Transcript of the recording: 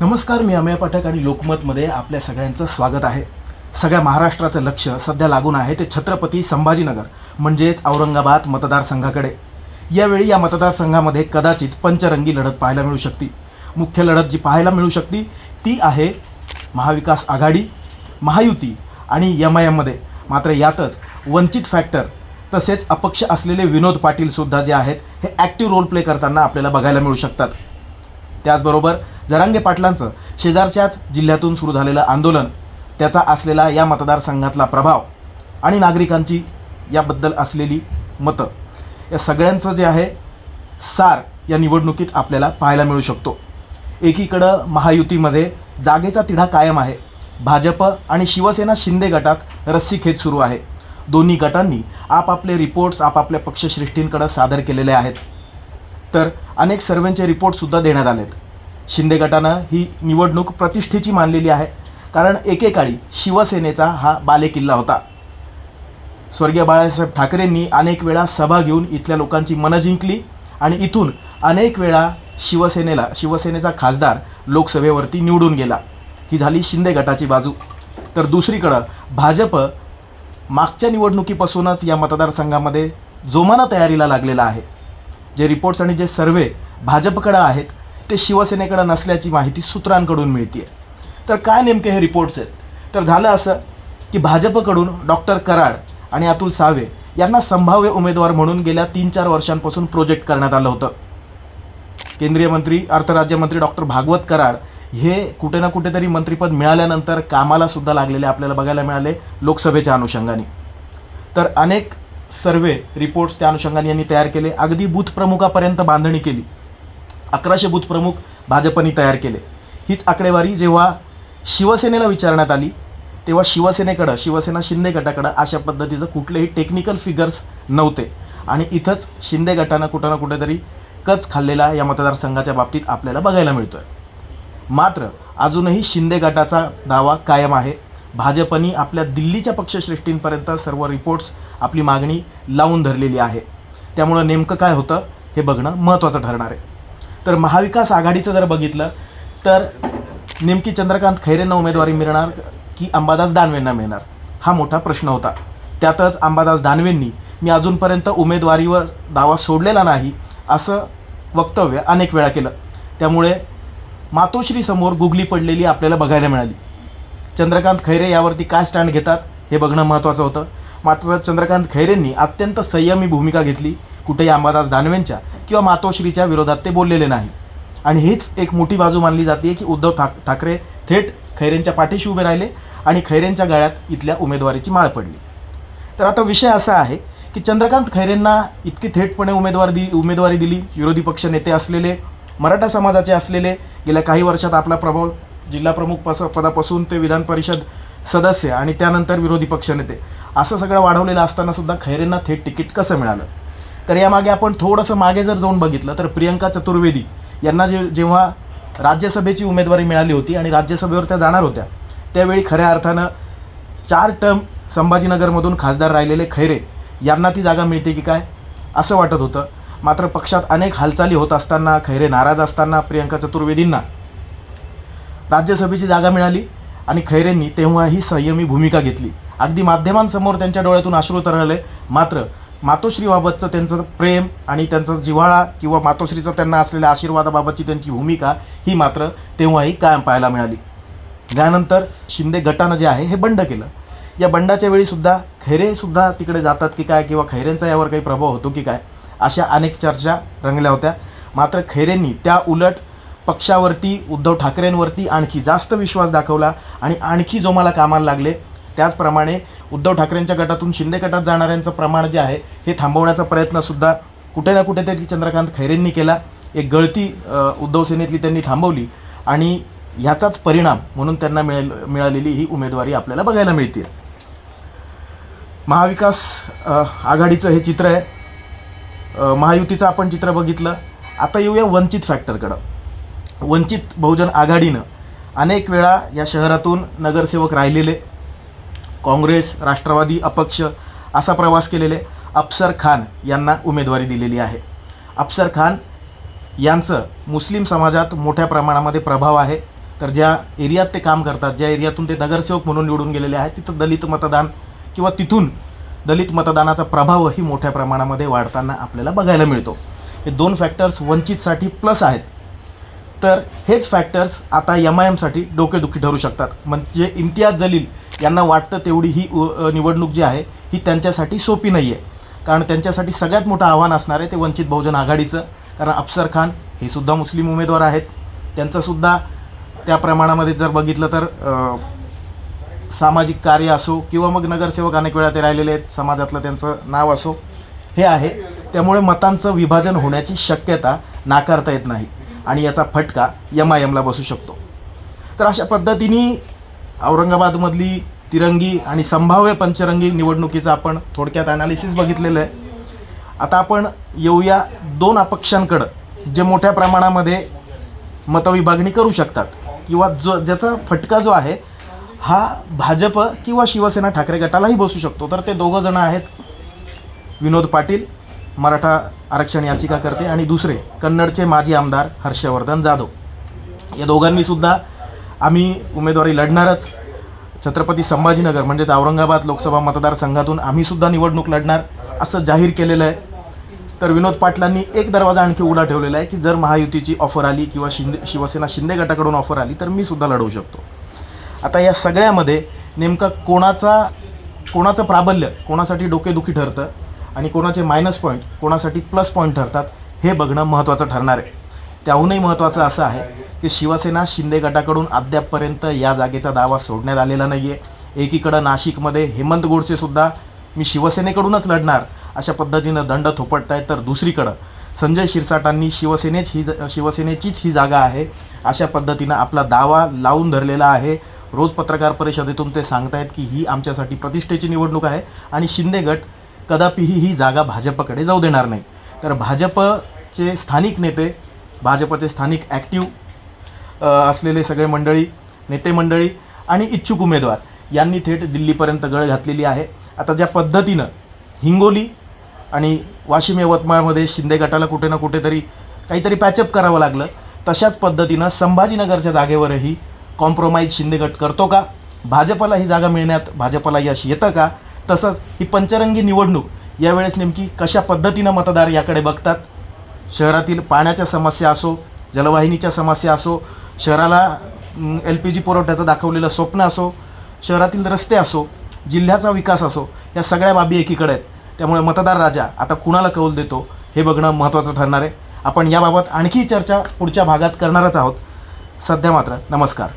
नमस्कार मी अमेय पाठक आणि लोकमतमध्ये आपल्या सगळ्यांचं स्वागत आहे. सगळ्या महाराष्ट्राचं लक्ष सध्या लागून आहे ते छत्रपती संभाजीनगर म्हणजेच औरंगाबाद मतदारसंघाकडे. यावेळी या मतदारसंघामध्ये कदाचित पंचरंगी लढत पाहायला मिळू शकते. मुख्य लढत जी पाहायला मिळू शकते ती आहे महाविकास आघाडी महायुती आणि एम आय एममध्ये मात्र यातच वंचित फॅक्टर तसेच अपक्ष असलेले विनोद पाटीलसुद्धा जे आहेत हे ॲक्टिव्ह रोल प्ले करताना आपल्याला बघायला मिळू शकतात. त्याचबरोबर जरांगे पाटलांचं शेजारच्याच जिल्ह्यातून सुरू झालेलं आंदोलन त्याचा असलेला या मतदारसंघातला प्रभाव आणि नागरिकांची याबद्दल असलेली मतं या सगळ्यांचं जे आहे सार या निवडणुकीत आपल्याला पाहायला मिळू शकतो. एकीकडं महायुतीमध्ये जागेचा तिढा कायम आहे. भाजप आणि शिवसेना शिंदे गटात रस्सीखेच सुरू आहे. दोन्ही गटांनी आपापले रिपोर्ट्स आपापल्या पक्षश्रेष्ठींकडे सादर केलेले आहेत. तर अनेक सर्वेंचे रिपोर्टसुद्धा देण्यात आलेत. शिंदे गटानं ही निवडणूक प्रतिष्ठेची मानलेली आहे कारण एकेकाळी शिवसेनेचा हा बालेकिल्ला होता. स्वर्गीय बाळासाहेब ठाकरेंनी अनेक वेळा सभा घेऊन इथल्या लोकांची मनं जिंकली आणि इथून अनेक वेळा शिवसेनेला शिवसेनेचा खासदार लोकसभेवरती निवडून गेला. ही झाली शिंदे गटाची बाजू. तर दुसरीकडं भाजप मागच्या निवडणुकीपासूनच या मतदारसंघामध्ये जोमानं तयारीला लागलेला आहे. जे रिपोर्ट्स आणि जे सर्वे भाजपकडं आहेत ते शिवसेनेकडं नसल्याची माहिती सूत्रांकडून मिळते तर काय नेमके हे रिपोर्ट्स आहेत? तर झालं असं की भाजपकडून डॉक्टर कराड आणि अतुल सावे यांना संभाव्य उमेदवार म्हणून गेल्या तीन चार वर्षांपासून प्रोजेक्ट करण्यात आलं होतं. केंद्रीय मंत्री अर्थराज्यमंत्री डॉक्टर भागवत कराड हे कुठे ना कुठेतरी मंत्रिपद मिळाल्यानंतर कामाला सुद्धा लागलेले आपल्याला बघायला मिळाले लोकसभेच्या अनुषंगाने. तर अनेक सर्वे रिपोर्ट्स त्या अनुषंगाने यांनी तयार केले. अगदी बूथ प्रमुखापर्यंत बांधणी केली. अकराशे बूथ प्रमुख भाजपनी तयार केले. हीच आकडेवारी जेव्हा शिवसेनेला विचारण्यात आली तेव्हा शिवसेनेकडं शिवसेना शिंदे गटाकडं अशा पद्धतीचं कुठलेही टेक्निकल फिगर्स नव्हते. आणि इथंच शिंदे गटानं कुठं ना कुठेतरी कच खाल्लेला या मतदारसंघाच्या बाबतीत आपल्याला बघायला मिळतो आहे मात्र अजूनही शिंदे गटाचा दावा कायम आहे. भाजपनी आपल्या दिल्लीच्या पक्षश्रेष्ठींपर्यंत सर्व रिपोर्ट्स आपली मागणी लावून धरलेली आहे. त्यामुळं नेमकं काय होतं हे बघणं महत्त्वाचं ठरणार आहे. तर महाविकास आघाडीचं जर बघितलं तर नेमकी चंद्रकांत खैरेंना उमेदवारी मिळणार की अंबादास दानवेंना मिळणार? हा मोठा प्रश्न होता. त्यातच अंबादास दानवेंनी मी अजूनपर्यंत उमेदवारीवर दावा सोडलेला नाही असं वक्तव्य अनेक वेळा केलं. त्यामुळे मातोश्रीसमोर गुगली पडलेली आपल्याला बघायला मिळाली. चंद्रकांत खैरे यावरती काय स्टँड घेतात हे बघणं महत्त्वाचं होतं. मात्र चंद्रकांत खैरेंनी अत्यंत संयमी भूमिका घेतली कुठेही अंबादास दानवेंच्या किंवा मातोश्रीच्या विरोधात ते बोललेले नाही. आणि हीच एक मोठी बाजू मानली जाते की उद्धव ठाक ठाकरे थेट खैरेंच्या पाठीशी उभे राहिले आणि खैरेंच्या गळ्यात इथल्या उमेदवारीची माळ पडली. तर आता विषय असा आहे की चंद्रकांत खैरेंना इतकी थेटपणे उमेदवार दि उमेदवारी दिली विरोधी पक्ष नेते असलेले मराठा समाजाचे असलेले गेल्या काही वर्षात आपला प्रभाव जिल्हा प्रमुख पस पदापासून ते विधान परिषद सदस्य आणि त्यानंतर विरोधी पक्षनेते असं सगळं वाढवलेलं असताना सुद्धा खैरेंना थेट तिकीट कसं मिळालं? तर यामागे आपण थोडंसं मागे जर जाऊन बघितलं तर प्रियंका चतुर्वेदी यांना जे जेव्हा राज्यसभेची उमेदवारी मिळाली होती आणि राज्यसभेवर त्या जाणार होत्या त्यावेळी खऱ्या अर्थानं चार टर्म संभाजीनगरमधून खासदार राहिलेले खैरे यांना ती जागा मिळते की काय? असं वाटत होतं. मात्र पक्षात अनेक हालचाली होत असताना खैरे नाराज असताना प्रियंका चतुर्वेदींना राज्यसभेची जागा मिळाली आणि खैरेंनी तेव्हा ही संयमी भूमिका घेतली. अगदी माध्यमांसमोर त्यांच्या डोळ्यातून अश्रू तरळले. मात्र मातोश्रीबाबतचं त्यांचं प्रेम आणि त्यांचं जिव्हाळा किंवा मातोश्रीचं त्यांना असलेल्या आशीर्वादाबाबतची त्यांची भूमिका ही मात्र तेव्हाही कायम पाहायला मिळाली. त्यानंतर शिंदे गटानं जे आहे हे बंड केलं. या बंडाच्या वेळीसुद्धा खैरेसुद्धा तिकडे जातात की काय किंवा खैरेंचा यावर काही प्रभाव होतो की काय अशा अनेक चर्चा रंगल्या होत्या. मात्र खैरेंनी त्या उलट पक्षावरती उद्धव ठाकरेंवरती आणखी जास्त विश्वास दाखवला आणि आणखी जो मला कामाला लागले त्याचप्रमाणे उद्धव ठाकरेंच्या गटातून शिंदे गटात जाणाऱ्यांचं प्रमाण जे आहे हे थांबवण्याचा प्रयत्नसुद्धा कुठे ना कुठेतरी चंद्रकांत खैरेंनी केला. एक गळती उद्धव सेनेतली त्यांनी थांबवली आणि ह्याचाच परिणाम म्हणून त्यांना मिळेल मिळालेली ही उमेदवारी आपल्याला बघायला मिळते महाविकास आघाडीचं हे चित्र आहे. महायुतीचं आपण चित्र बघितलं. आता येऊया वंचित फॅक्टरकडं वंचित बहुजन आघाडीनं अनेक वेळा या शहरातून नगरसेवक राहिलेले काँग्रेस राष्ट्रवादी अपक्ष असा प्रवास केलेले अफसर खान यांना उमेदवारी दिलेली आहे. अफसर खान यांचं मुस्लिम समाजात मोठ्या प्रमाणामध्ये प्रभाव आहे. तर ज्या एरियात ते काम करतात ज्या एरियातून ते नगरसेवक म्हणून निवडून गेलेले आहेत तिथं दलित मतदान किंवा तिथून दलित मतदानाचा प्रभावही मोठ्या प्रमाणामध्ये वाढताना आपल्याला बघायला मिळतो. हे दोन फॅक्टर्स वंचितसाठी प्लस आहेत. तर हेच फॅक्टर्स आता एम आय एमसाठी डोकेदुखी ठरू शकतात. म्हणजे इम्तियाज जलील यांना वाटतं तेवढी ही उ- निवडणूक जी आहे ही त्यांच्यासाठी सोपी नाही आहे कारण त्यांच्यासाठी सगळ्यात मोठं आव्हान असणार आहे ते वंचित बहुजन आघाडीचं. कारण अफसर खान हे सुद्धा मुस्लिम उमेदवार आहेत. त्यांचंसुद्धा त्या प्रमाणामध्ये जर बघितलं तर सामाजिक कार्य असो किंवा मग नगरसेवक अनेक वेळा ते राहिलेले आहेत समाजातलं त्यांचं नाव असो हे आहे. त्यामुळे मतांचं विभाजन होण्याची शक्यता नाकारता येत नाही. आणि याचा फटका यम आय एमला बसू शकतो. तर अशा पद्धतीने औरंगाबादमधली तिरंगी आणि संभाव्य पंचरंगी निवडणुकीचं आपण थोडक्यात ॲनालिसिस बघितलेलं आहे. आता आपण येऊया दोन अपक्षांकडं जे मोठ्या प्रमाणामध्ये मतविभागणी करू शकतात. किंवा जो ज्याचा फटका जो आहे हा भाजप किंवा शिवसेना ठाकरे गटालाही बसू शकतो. तर ते दोघं जण आहेत विनोद पाटील मराठा आरक्षण याचिकाकर्ते आणि दुसरे कन्नडचे माजी आमदार हर्षवर्धन जाधव. या दोघांनी सुद्धा आम्ही उमेदवारी लढणारच. छत्रपती संभाजीनगर म्हणजेच औरंगाबाद लोकसभा मतदारसंघातून आम्ही सुद्धा निवडणूक लढणार असं जाहीर केलेलं आहे. तर विनोद पाटलांनी एक दरवाजा आणखी उघडा ठेवलेला आहे की जर महायुतीची ऑफर आली किंवा शिंदे शिवसेना शिंदे गटाकडून ऑफर आली तर मी सुद्धा लढवू शकतो. आता या सगळ्यामध्ये नेमका कोणाचा कोणाचं प्राबल्य कोणासाठी डोकेदुखी ठरतं आणि कोणाचे मायनस पॉईंट कोणासाठी प्लस पॉईंट ठरतात हे बघणं महत्त्वाचं ठरणार आहे. त्याहूनही महत्त्वाचं असं आहे की शिवसेना शिंदे गटाकडून अद्यापपर्यंत या जागेचा दावा सोडण्यात आलेला नाही आहे एकीकडं नाशिकमध्ये हेमंत गोडसेसुद्धा मी शिवसेनेकडूनच लढणार अशा पद्धतीनं दंड थोपटत तर दुसरीकडं संजय शिरसाटांनी शिवसेनेच ही ज- शिवसेनेचीच ही जागा आहे अशा पद्धतीनं आपला दावा लावून धरलेला आहे. रोज पत्रकार परिषदेतून ते सांगतायत की ही आमच्यासाठी प्रतिष्ठेची निवडणूक आहे आणि शिंदे गट कदापिही ही जागा भाजपकडे जाऊ देणार नाही. तर भाजपचे स्थानिक नेते भाजपचे स्थानिक ॲक्टिव्ह असलेले सगळे मंडळी नेते मंडळी आणि इच्छुक उमेदवार यांनी थेट दिल्लीपर्यंत गळ घातलेली आहे. आता ज्या पद्धतीनं हिंगोली आणि वाशिम यवतमाळमध्ये शिंदे गटाला कुठे ना कुठेतरी काहीतरी पॅचअप करावं लागलं तशाच पद्धतीनं संभाजीनगरच्या जागेवरही कॉम्प्रोमाइज शिंदे गट करतो का? भाजपला ही जागा मिळण्यात भाजपला यश येतं का? तसंच ही पंचरंगी निवडणूक यावेळेस नेमकी कशा पद्धतीनं मतदार याकडे बघतात? शहरातील पाण्याच्या समस्या असो जलवाहिनीच्या समस्या असो शहराला एल पी जी पुरवठ्याचं दाखवलेलं स्वप्न असो शहरातील रस्ते असो जिल्ह्याचा विकास असो या सगळ्या बाबी एकीकडे आहेत. त्यामुळे मतदार राजा आता कुणाला कौल देतो हे बघणं महत्त्वाचं ठरणार आहे. आपण याबाबत आणखी चर्चा पुढच्या भागात करणारच आहोत. सध्या मात्र नमस्कार.